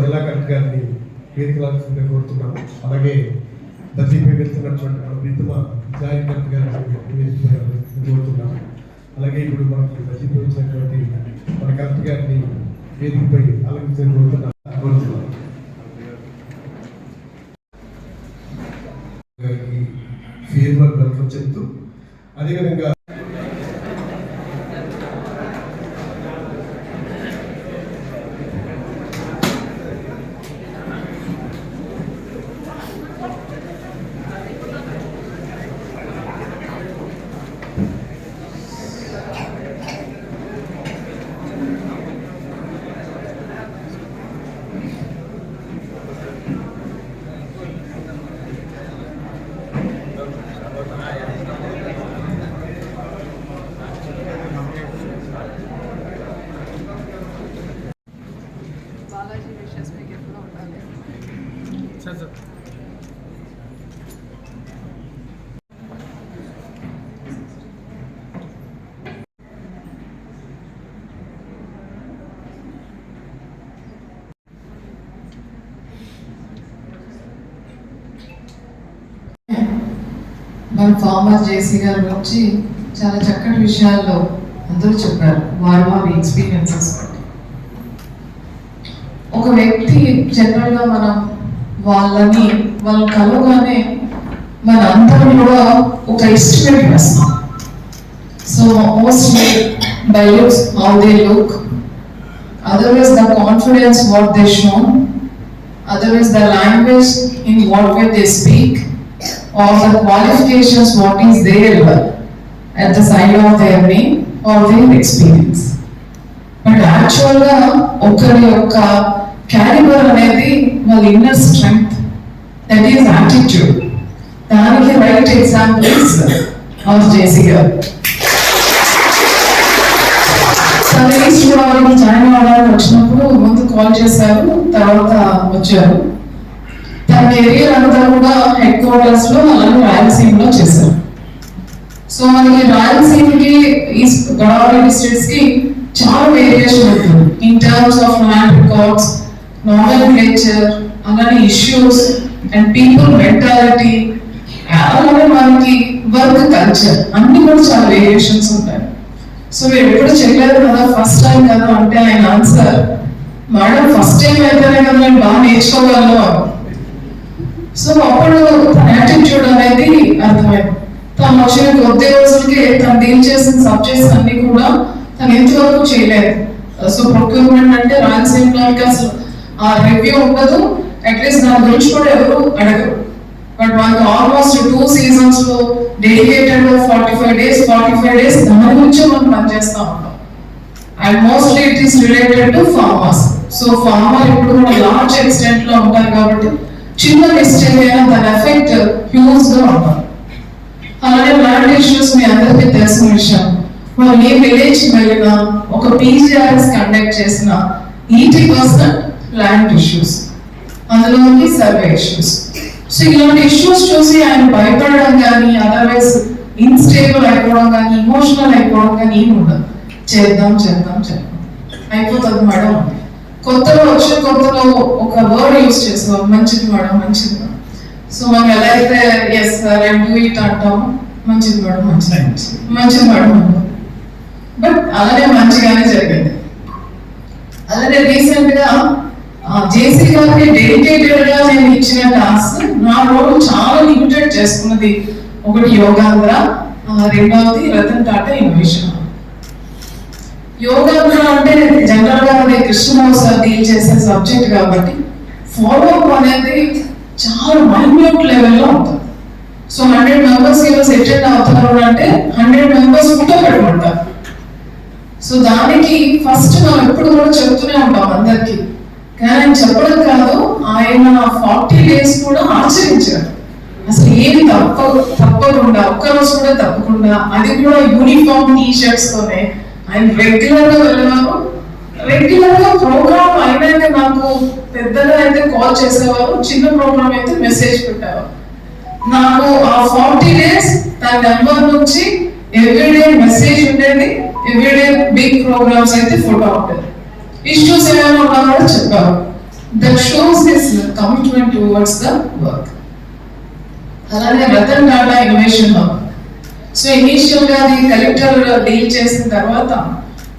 జిల్లా కలెక్టర్ గారిని వేదికలాల్సిందిగా కోరుతున్నాము అలాగే దర్శిపై వెళ్తున్నటువంటి మన ప్రీతమ జాయింట్ కలెక్టర్ గారిని కోరుతున్నాము అలాగే ఇప్పుడు మనకి దర్శిపై వచ్చినటువంటి మన కలెక్టర్ గారిని వేదికపై అలంకరించిన కోరుతున్నాం కోరుతున్నాం గారికి ఫేర్వెల్ వెల్కమ్ చెప్తూ అదేవిధంగా బాలాజీ విషెస్ మీకు ఎప్పుడు ఉండాలి మన ఫార్మర్ జేసీ గారు వచ్చి చాలా చక్కటి విషయాల్లో అందరూ చెప్పారు. వారి వారి ఎక్స్పీరియన్సెస్. ఒక వ్యక్తి జనరల్గా మనం వాళ్ళని వాళ్ళ కలవగానే మన అందరం కూడా ఒక ఎస్టిమేట్ వేస్తాం so mostly by looks how they look otherwise the confidence what they shown otherwise the language in what way they speak or the qualifications what is there at the side of their name or their experience. But యాక్చువల్గా ఒకరి యొక్క calibre అనేది వాళ్ళ inner strength that is attitude దానికి right examples our JC గారు సరే east గోదావరికి join అవ్వడానికి వచ్చినప్పుడు ముందు కాల్ చేశారు తర్వాత వచ్చారు. తన కెరీర్ అంతా కూడా హెడ్ క్వార్టర్స్లో అలాగే రాయలసీమలో చేశారు. సో మనకి రాయలసీమకి ఈస్ట్ గోదావరి డిస్ట్రిక్ట్స్కి చాలా వేరియేషన్ ఉంటుంది. In terms of land records novel nature అలానే ఇష్యూస్ అండ్ పీపుల్ మెంటాలిటీ అలాగే మనకి వర్క్ కల్చర్ అన్ని కూడా చాలా వేరియేషన్స్ ఉంటాయి. సో మీరు ఎప్పుడు చేయలేదు కదా ఫస్ట్ టైం కదా అంటే ఆయన ఆన్సర్ మేడం ఫస్ట్ టైం అయితేనే కదా నేను బాగా నేర్చుకోగలను. సో అప్పుడు తన యాటిట్యూడ్ అనేది అర్థమైంది. తను వచ్చిన కొద్ది రోజులకి తను డీల్ చేసిన సబ్జెక్ట్స్ అన్ని కూడా తను ఎంతవరకు చేయలేదు. సో ప్రొక్యూర్మెంట్ అంటే రాయలసీమలోకి అసలు ఆ రివ్యూ ఉండదు. అట్లీస్ట్ దాని గురించి కూడా ఎవరు అడగరు. బట్ మనకు almost two సీజన్స్లో dedicated forty five days forty five days దాని గురించి మనం పనిచేస్తా ఉంటాం. And mostly it is related to farmers so farmer ఇప్పుడు కూడా లార్జ్ ఎక్స్టెంట్లో ఉంటారు కాబట్టి చిన్న మిస్టేక్ అయినా దాని ఎఫెక్ట్ హ్యూజ్గా ఉంటాం అలాగే ల్యాండ్ ఇష్యూస్ మీ అందరికీ తెలిసిన విషయం. మనం ఏ విలేజ్ వెళ్ళినా ఒక పీజీఆర్ఎస్ కండక్ట్ చేసిన ఎయిటీ పర్సెంట్ ల్యాండ్ ఇష్యూస్ అందులోకి సర్వే ఇష్యూస్ సో ఇలాంటి ఇష్యూస్ చూసి ఆయన భయపడడం కానీ అదర్వైజ్ ఇన్స్టేబుల్ అయిపోవడం కానీ ఇమోషనల్ అయిపోవడం కానీ ఏమి ఉండదు. చేద్దాం చేద్దాం చేద్దాం. అయిపోతుంది మేడం. కొత్తలో వచ్చిన కొత్తలో ఒక వర్డ్ యూస్ చేస్తాం. మంచిది మేడం మంచిది. సో మనం ఎలా అయితే yes sir I do it అంటాం మంచిది మేడం మంచిది. మంచిది మేడం. బట్ అలానే మంచిగానే జరిగింది. అలానే రీసెంట్గా జేసీ గారికి డెడికేటెడ్గా నేను ఇచ్చిన టాస్క్ నా రోల్ చాలా లిమిటెడ్ చేసుకున్నది. ఒకటి యోగాంధ్ర రెండవది రతన్ టాటా ఇన్నోవేషన్ యోగాంధ్ర అంటే జనరల్గా అది కృష్ణరావు సార్ డీల్ చేసే సబ్జెక్ట్ కాబట్టి ఫాలో అప్ అనేది చాలా మైన్యూట్ లెవెల్లో ఉంటుంది. సో హండ్రెడ్ మెంబర్స్ ఈరోజు అటెండ్ అవుతున్నారు అంటే హండ్రెడ్ మెంబర్స్ ఫోటో పెట్టుకుంటారు సో దానికి ఫస్ట్ మనం ఎప్పుడు కూడా చెప్తూనే ఉంటాం అందరికీ. కానీ ఆయన చెప్పడం కాదు ఆయన ఫార్టీ డేస్ కూడా ఆచరించారు అసలు ఏమి తప్ప తప్పకుండా ఒక్కరోజు కూడా తప్పకుండా అది కూడా యూనిఫామ్ టీ షర్ట్స్ తోనే ఆయన రెగ్యులర్గా వెళ్ళేవారు రెగ్యులర్గా ప్రోగ్రామ్ అయినాక నాకు పెద్దగా అయితే కాల్ చేసేవారు చిన్న ప్రోగ్రామ్ అయితే మెసేజ్ పెట్టేవారు. నాకు ఆ ఫార్టీ డేస్ తన నెంబర్ నుంచి ఎవ్రీడే మెసేజ్ ఉండేది ఎవ్రీడే బిగ్ ప్రోగ్రామ్స్ అయితే ఫోటో ఉండేది ఇష్యూస్ ఏమైనా ఉన్నా కూడా చెప్పారు that shows his commitment towards the work అలానే Ratan Tata innovation hub so ఇనీషియల్గా అది కలెక్టర్ డీల్ చేసిన తర్వాత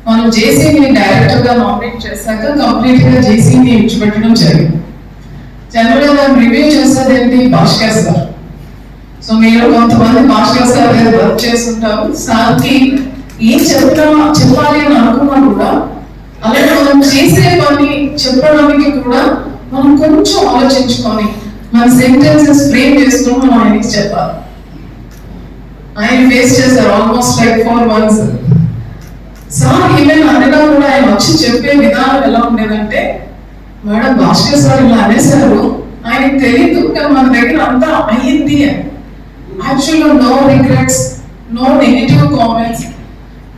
మనం జేసీని డైరెక్టర్గా నామినేట్ చేశాక కంప్లీట్గా జేసీబీ ఇచ్చిపెట్టడం జరిగింది. జనరల్గా రివ్యూ చేసేది ఏంటి? భాస్కర్ సార్. సో మీరు కొంతమంది భాస్కర్ సార్ గారు వర్క్ చేస్తుంటారు. సార్కి ఏం చెప్తా చెప్పాలి అని అనుకున్నా కూడా అలాగే మనం చేసే పని చెప్పడానికి కూడా మనం కొంచెం ఆలోచించుకొని మన సెంటెన్సెస్ ఫ్రేమ్ చేసుకొని మనం ఆయనకి చెప్పాలి. ఆయన ఫేస్ చేశారు almost like four months sir ఈమెను అనగా కూడా ఆయన వచ్చి చెప్పే విధానం ఎలా ఉండేదంటే మేడం భాస్కర్ సార్ ఇలా అనేసారు ఆయనకి తెలియదు మన దగ్గర అంతా అయ్యింది అని యాక్చువల్గా no regrets no negative comments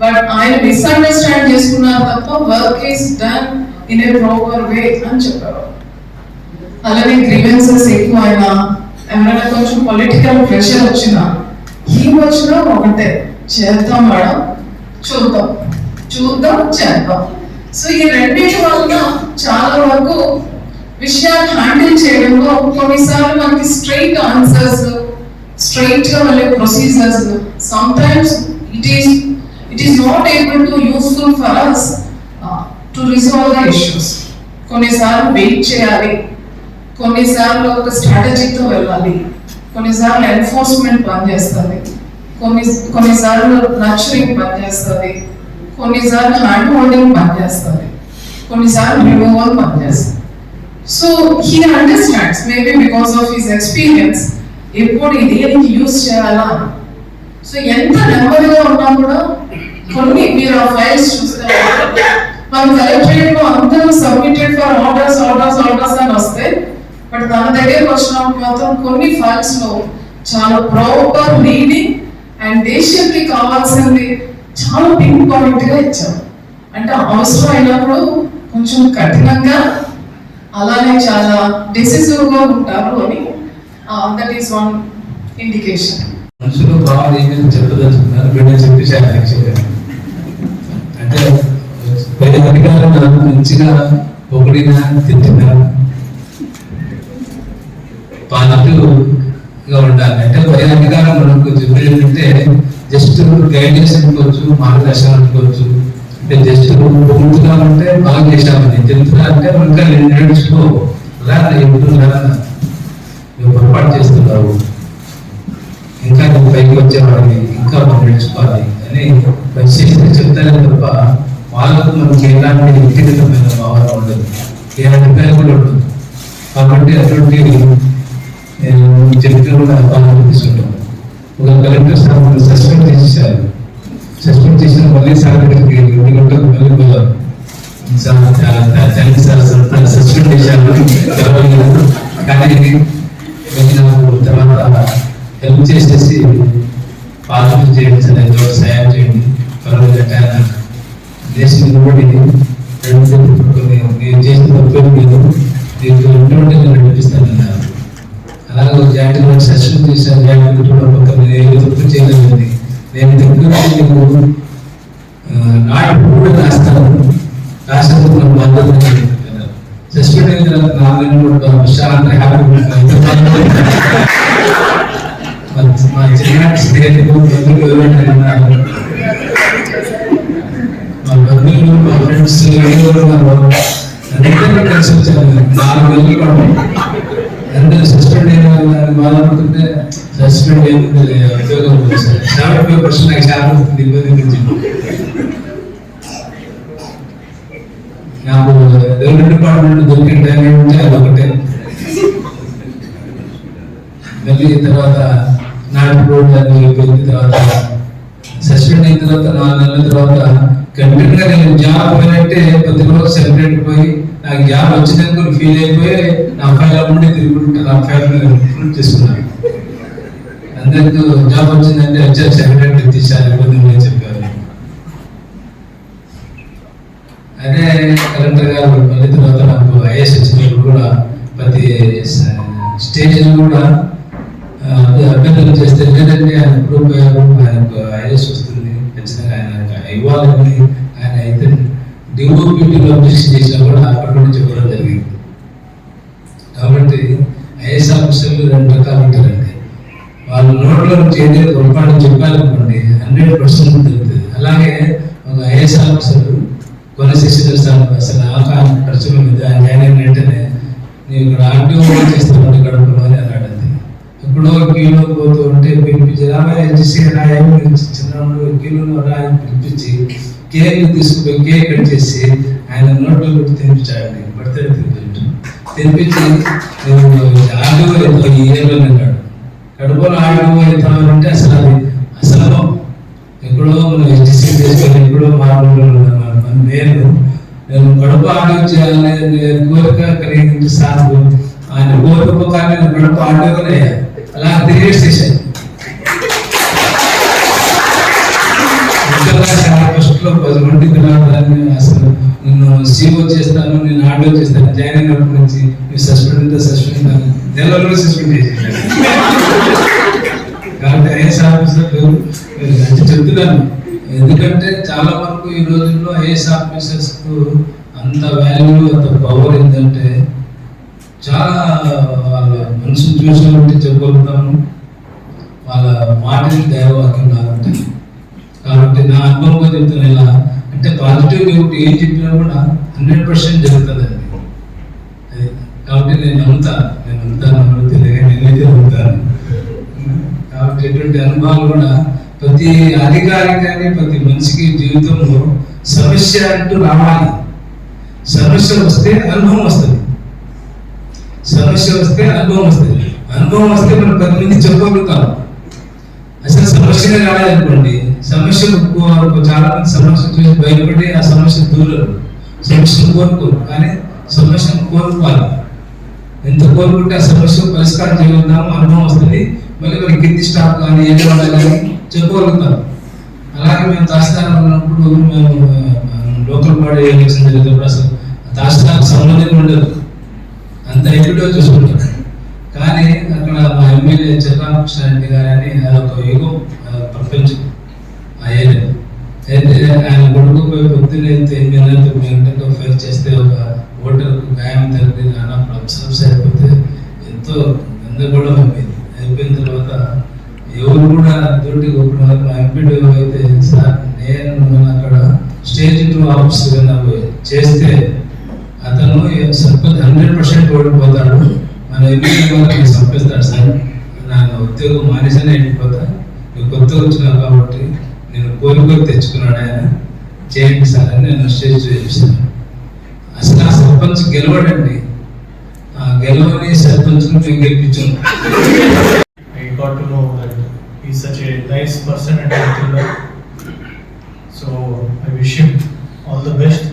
but ఆయన మిస్అండర్స్టాండ్ చేసుకున్నారు తప్ప work is done in a proper way అని చెప్పారు. అలానే గ్రీవెన్సెస్ ఎక్కువ అయినా ఎవరైనా కొంచెం పొలిటికల్ ప్రెషర్ వచ్చినా ఈ వచ్చినా ఒకటే. చేద్దాం మేడం. చూద్దాం. చూద్దాం చేద్దాం. సో ఈ రెండింటి వల్ల చాలా వరకు విషయాన్ని హ్యాండిల్ చేయడంలో కొన్నిసార్లు మనకి స్ట్రైట్ ఆన్సర్స్ స్ట్రైట్గా వెళ్ళే procedures sometimes it is it is not able to useful for us to resolve the issues కొన్నిసార్లు వెయిట్ చేయాలి. కొన్నిసార్లు ఒక స్ట్రాటజీతో వెళ్ళాలి. కొన్నిసార్లు ఎన్ఫోర్స్మెంట్ పనిచేస్తుంది. కొన్ని కొన్నిసార్లు నర్చరింగ్ పనిచేస్తుంది. కొన్నిసార్లు హ్యాండ్ హోల్డింగ్ పనిచేస్తుంది. కొన్నిసార్లు రిమూవల్ పనిచేస్తుంది. So he understands maybe because of his experience ఎప్పుడు ఇది యూజ్ చేయాలా? సో ఎంత నెమ్మదిగా ఉన్నా కూడా కొన్ని మీరు ఆ ఫైల్స్ చూస్తే మన కలెక్టరేట్లో అందరూ submitted for orders orders orders అని వస్తే బట్ తన దగ్గర వచ్చినప్పుడు మాత్రం కొన్ని ఫైల్స్లో చాలా ప్రాపర్ రీడింగ్ అండ్ దేశానికి కావాల్సింది చాలా పింక్ పాయింట్గా ఇచ్చారు అంటే అవసరం అయినప్పుడు కొంచెం కఠినంగా అలానే చాలా డిసిసివ్గా ఉంటారు అని దట్ ఈస్ వన్ ఇండికేషన్ మనుషులు బాగా ఏమేమి చెప్పదలుచుకున్నారు. బిడ్డ చెప్పేసి చెప్పారు అంటే వేరే అధికారం మంచిగా ఒకటిగా తిట్టినా పాజిటివ్గా ఉండాలి. అంటే వేరే అధికారం మనకు చెప్పేదంటే జస్ట్ గైడెన్స్ అనుకోవచ్చు మార్గదర్శనం అనుకోవచ్చు. అంటే జస్ట్ పొగుడుతున్నా అంటే బాగా చేశామని తెలుపుతున్నా అంటే ఇంకా నేర్చుకో. రా ఎప్పుడు నువ్వు పొరపాటు చేస్తున్నావు. ఇంకా నువ్వు పైకి వచ్చేవాడిని ఇంకా మనం నేర్చుకోవాలి అని పరిశీలిస్తే చెప్తానే తప్ప వాళ్ళకు మనకి ఎలాంటి వ్యక్తిగతమైన భావన ఉండదు. ఏ అభిప్రాయం కూడా ఉండదు. కాబట్టి అటువంటి చెప్తే కూడా బాగా తీసుకుంటాం ఒక కలెక్టర్ సార్ సస్పెండ్ చేసేసారు. సస్పెండ్ చేసిన మళ్ళీ సార్ దగ్గరికి రెండు గంటలకు మళ్ళీ వెళ్ళారు సార్ థ్యాంక్ సార్ సస్పెండ్ చేశారు. కానీ తర్వాత హెల్ప్ చేసేసి పాలన చేయండి సార్ ఏదో సాయం చేయండి. పర్వాలేదు దేశం నిలబడి రెండు నేను చేసిన తప్పేం లేదు అలాగే ఒక జాయింట్ కూడా సస్పెండ్ చేశాను జాయింట్ కూడా ఒక నేను ఏమి తప్పు చేయలేదు నేను తప్పు నేను నాటి కూడా రాస్తాను. రాసినప్పుడు నాకు బాధ్యత సస్పెండ్ అయిన తర్వాత నాలుగు నెలలు కూడా విశాలంగా హ్యాపీ మా చిన్ననాటి స్నేహితులు బంధువులు ఎవరైనా ఉన్నారు మా బంధువులు మా ఫ్రెండ్స్ ఎవరు ఉన్నారు అందరినీ కలిసి వచ్చాను. నాలుగు నెలలు కూడా అందరూ సస్పెండ్ అయిన వాళ్ళని బాధపడుతుంటే సస్పెండ్ అయింది ఉద్యోగం ఉంది సార్ సెవెంటీ ఫైవ్ పర్సెంట్ నాకు చాలా మంది ఇబ్బంది అనిపించింది నాకు రెవెన్యూ డిపార్ట్మెంట్ దొరికిన టైం ఏమంటే అది ఒకటే మళ్ళీ తర్వాత నాటి రోడ్ అని అయిపోయిన తర్వాత సస్పెండ్ అయిన తర్వాత నాలుగు నెలల తర్వాత కంటిన్యూ గా నేను జాబ్ పోయినట్టే ప్రతి రోజు సెపరేట్ పోయి నాకు జాబ్ వచ్చినందుకు ఫీల్ అయిపోయి నా ఫైల్ అమ్ముడే తిరుగుతుంటే నా ఫైల్ ఫుల్ చేసుకున్నాను అందరికీ జాబ్ వచ్చిందంటే వచ్చారు సెక్రటరీ తీసారు ఇబ్బంది అని చెప్పారు అదే కలెక్టర్ గారు మళ్ళీ తర్వాత నాకు ఐఏఎస్ వచ్చినప్పుడు కూడా ప్రతి స్టేజ్ కూడా ఆ, అదే అభ్యర్థన చేస్తే లేదంటే ఆయన ఎప్పుడు పోయారు ఆయనకు ఐఏఎస్ వస్తుంది ఖచ్చితంగా ఆయన ఇవ్వాలని ఆయన అయితే డిఓపిటీలో అబ్జెక్షన్ చేసినా కూడా అప్పటి నుంచి చెప్పడం జరిగింది మనుషులు రెండు రకాలు ఉంటారండి వాళ్ళ నోట్లో నుంచి ఏదైతే పొరపాటు చెప్పాలనుకోండి హండ్రెడ్ పర్సెంట్ దొరుకుతుంది అలాగే ఒక ఐఎస్ ఆఫీసర్ కొన శిష్యులు సార్ అసలు ఆకారం పరిచయం మీద ఆయన జాయిన్ అయిన వెంటనే నేను ఇక్కడ ఆర్టీఓ చేస్తాను గడపలో అని అన్నాడండి ఎప్పుడో క్యూలో పోతూ ఉంటే పిలిపించి రామాయ చేసి రాయని చిన్నప్పుడు క్యూలో రాయని పిలిపించి కేక్ తీసుకుపోయి కేక్ కట్ చేసి ఆయన నోట్లో పెట్టి తినిపించాడండి. పడితే తినిపించాడు. తినిపించి నువ్వు ఈ ఇయర్లో అన్నాడు కడుపులో ఆర్టీఓ అవుతావు అంటే అసలు అది అసలు ఎక్కడో మనం ఎస్టీసీ చేసుకొని ఎక్కడో మామూలు నేను నేను కడుపు ఆటో చేయాలని కోరిక కలిగింది సాగు ఆయన కోరిక కానీ నేను కడుపు ఆటోనే అలా రైల్వే స్టేషన్. ఫస్ట్లో పది మంది పిల్లలని అసలు నేను సీఓ చేస్తాను నేను ఆటో చేస్తాను జాయిన్ అయినప్పటి నుంచి మీరు సస్పెండ్ అయితే సస్పెండ్ నెలలో సస్పెండ్ చేసేసాను కాబట్టి ఐఏఎస్ ఆఫీసర్ చెప్తున్నాను. ఎందుకంటే చాలా వరకు ఈ రోజుల్లో ఐఏఎస్ ఆఫీసర్స్కు అంత వాల్యూ అంత పవర్ ఏంటంటే చాలా వాళ్ళ మనసు చూసిన బట్టి చెప్పగలుగుతాము. వాళ్ళ మాటలు దైవవాక్యం లాగా కాబట్టి నా అనుభవంగా చెప్తున్నా ఇలా అంటే పాజిటివ్ నెగిటివ్ ఏం చెప్పినా కూడా హండ్రెడ్ పర్సెంట్ జరుగుతుందండి. కాబట్టి నేను నమ్ముతా నేను నమ్ముతాను అన్నది తెలియదు నేనైతే నమ్ముతాను. కాబట్టి ఎటువంటి అనుభవాలు కూడా ప్రతి అధికారి ప్రతి మనిషికి జీవితంలో సమస్య అంటూ రావాలి. సమస్య వస్తే అనుభవం వస్తుంది. సమస్య వస్తే అనుభవం వస్తుంది. అనుభవం వస్తే మనం పది మంది చెప్పగలుగుతాం. అసలు సమస్యనే రాలేదనుకోండి. సమస్య చాలా మంది సమస్య చూసి భయపడి ఆ సమస్య దూరరు. సమస్యను కోరుకోరు కానీ సమస్యను కోరుకోవాలి ఎంత కోరుకుంటే ఆ సమస్య పరిష్కారం చేయగలుగుతాము అనుభవం వస్తుంది. మళ్ళీ మరి కింది స్టాప్ కానీ ఏదో కానీ చెప్పగలుగుతాం అలాగే మేము తహసీల్దార్ ఉన్నప్పుడు మేము లోకల్ బాడీ ఎలక్షన్ జరిగేటప్పుడు అసలు తహసీల్దార్ సంబంధం ఉండదు. అంత ఎక్కడో చూసుకుంటాం కానీ అక్కడ మా ఎమ్మెల్యే చిర్రామకృష్ణ రెడ్డి గారు అని అదొక యుగం ప్రపంచం. అయ్యలేదు. అయితే ఆయన కొడుకు పోయి పొద్దున్నే ఎనిమిది గంటలకు తొమ్మిది గంటలకు ఫైల్ చేస్తే ఒక ఓటర్కు గాయం తగ్గి అన్నప్పుడు అబ్సర్వ్స్ అయిపోతే ఎంతో గందరగోళం అయిపోయింది. అయిపోయిన తర్వాత ఎవరు కూడా తోటి ఒకటి మా ఎంపీడీ అయితే సార్ నేను అక్కడ స్టేజ్ టూ ఆఫీస్ పోయి చేస్తే అతను సర్పంచ్ హండ్రెడ్ పర్సెంట్ ఓడిపోతాడు మన ఎమ్మెల్యే వాళ్ళకి సంపిస్తాడు సార్ నా ఉద్యోగం మానేసనే వెళ్ళిపోతా నువ్వు కొత్త వచ్చినావు కాబట్టి నేను కోరిక తెచ్చుకున్నాడు ఆయన చేయండి సార్ అని నేను స్టేజ్ చేశారు అసలు ఆ సర్పంచ్ గెలవడండి ఆ గెలవని సర్పంచ్ మేము గెలిపించాం I got to know that he such a nice person and so I wish him all the best